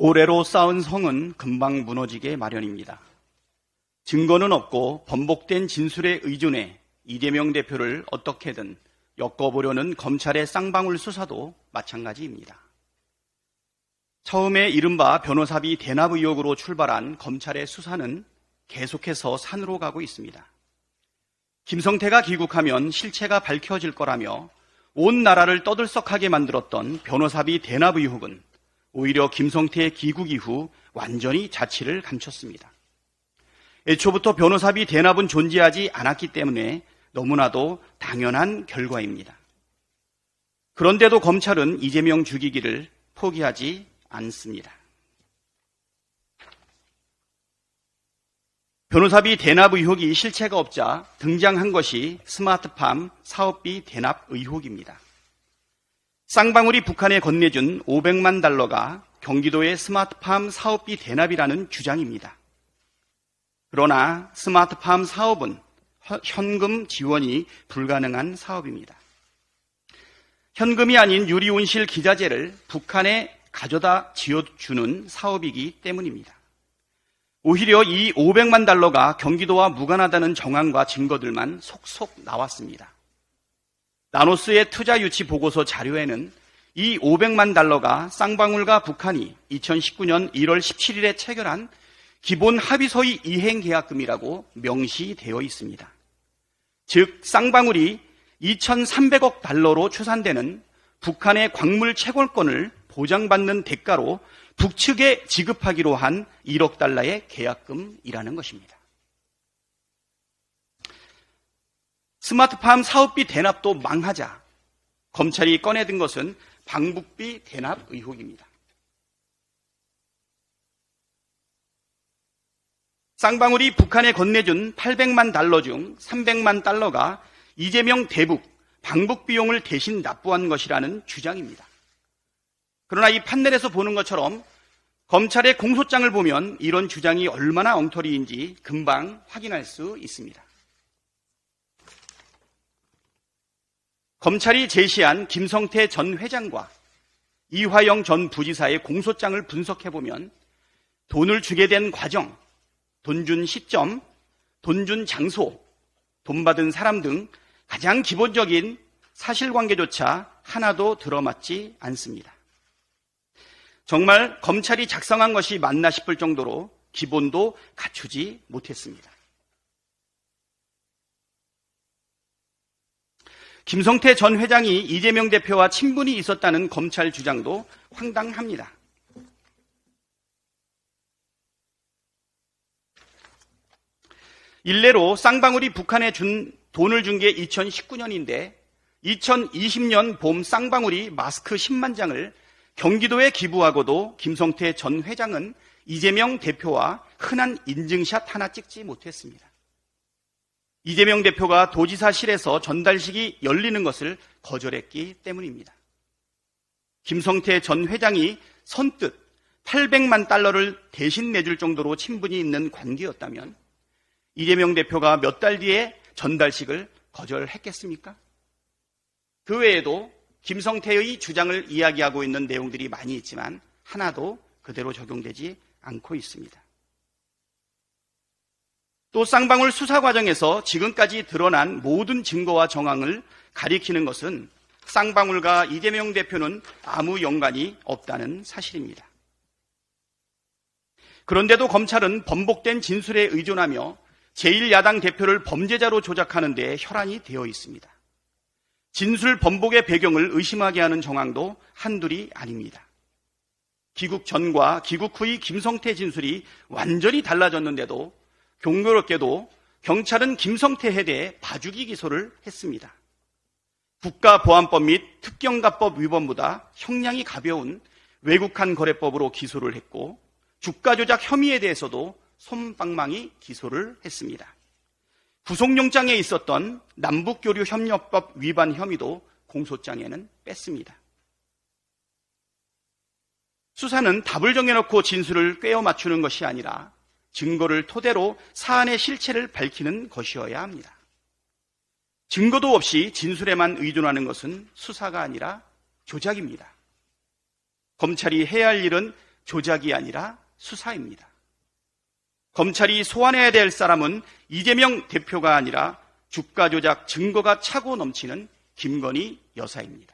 모래로 쌓은 성은 금방 무너지게 마련입니다. 증거는 없고 번복된 진술에 의존해 이재명 대표를 어떻게든 엮어보려는 검찰의 쌍방울 수사도 마찬가지입니다. 처음에 이른바 변호사비 대납 의혹으로 출발한 검찰의 수사는 계속해서 산으로 가고 있습니다. 김성태가 귀국하면 실체가 밝혀질 거라며 온 나라를 떠들썩하게 만들었던 변호사비 대납 의혹은 오히려 김성태의 귀국 이후 완전히 자취를 감췄습니다. 애초부터 변호사비 대납은 존재하지 않았기 때문에 너무나도 당연한 결과입니다. 그런데도 검찰은 이재명 죽이기를 포기하지 않습니다. 변호사비 대납 의혹이 실체가 없자 등장한 것이 스마트팜 사업비 대납 의혹입니다. 쌍방울이 북한에 건네준 500만 달러가 경기도의 스마트팜 사업비 대납이라는 주장입니다. 그러나 스마트팜 사업은 현금 지원이 불가능한 사업입니다. 현금이 아닌 유리온실 기자재를 북한에 가져다 지어주는 사업이기 때문입니다. 오히려 이 500만 달러가 경기도와 무관하다는 정황과 증거들만 속속 나왔습니다. 나노스의 투자 유치 보고서 자료에는 이 500만 달러가 쌍방울과 북한이 2019년 1월 17일에 체결한 기본 합의서의 이행 계약금이라고 명시되어 있습니다. 즉 쌍방울이 2,300억 달러로 추산되는 북한의 광물 채굴권을 보장받는 대가로 북측에 지급하기로 한 1억 달러의 계약금이라는 것입니다. 스마트팜 사업비 대납도 망하자 검찰이 꺼내든 것은 방북비 대납 의혹입니다. 쌍방울이 북한에 건네준 800만 달러 중 300만 달러가 이재명 대북, 방북 비용을 대신 납부한 것이라는 주장입니다. 그러나 이 판넬에서 보는 것처럼 검찰의 공소장을 보면 이런 주장이 얼마나 엉터리인지 금방 확인할 수 있습니다. 검찰이 제시한 김성태 전 회장과 이화영 전 부지사의 공소장을 분석해보면 돈을 주게 된 과정, 돈 준 시점, 돈 준 장소, 돈 받은 사람 등 가장 기본적인 사실관계조차 하나도 들어맞지 않습니다. 정말 검찰이 작성한 것이 맞나 싶을 정도로 기본도 갖추지 못했습니다. 김성태 전 회장이 이재명 대표와 친분이 있었다는 검찰 주장도 황당합니다. 일례로 쌍방울이 북한에 준 돈을 준 게 2019년인데 2020년 봄 쌍방울이 마스크 10만 장을 경기도에 기부하고도 김성태 전 회장은 이재명 대표와 흔한 인증샷 하나 찍지 못했습니다. 이재명 대표가 도지사실에서 전달식이 열리는 것을 거절했기 때문입니다. 김성태 전 회장이 선뜻 800만 달러를 대신 내줄 정도로 친분이 있는 관계였다면 이재명 대표가 몇 달 뒤에 전달식을 거절했겠습니까? 그 외에도 김성태의 주장을 이야기하고 있는 내용들이 많이 있지만 하나도 그대로 적용되지 않고 있습니다. 또 쌍방울 수사 과정에서 지금까지 드러난 모든 증거와 정황을 가리키는 것은 쌍방울과 이재명 대표는 아무 연관이 없다는 사실입니다. 그런데도 검찰은 번복된 진술에 의존하며 제1야당 대표를 범죄자로 조작하는 데 혈안이 되어 있습니다. 진술 번복의 배경을 의심하게 하는 정황도 한둘이 아닙니다. 귀국 전과 귀국 후의 김성태 진술이 완전히 달라졌는데도 경고롭게도 경찰은 김성태에 대해 봐주기 기소를 했습니다. 국가보안법 및 특경가법 위반보다 형량이 가벼운 외국한 거래법으로 기소를 했고 주가 조작 혐의에 대해서도 손방망이 기소를 했습니다. 구속영장에 있었던 남북교류협력법 위반 혐의도 공소장에는 뺐습니다. 수사는 답을 정해놓고 진술을 꿰어 맞추는 것이 아니라 증거를 토대로 사안의 실체를 밝히는 것이어야 합니다. 증거도 없이 진술에만 의존하는 것은 수사가 아니라 조작입니다. 검찰이 해야 할 일은 조작이 아니라 수사입니다. 검찰이 소환해야 될 사람은 이재명 대표가 아니라 주가 조작 증거가 차고 넘치는 김건희 여사입니다.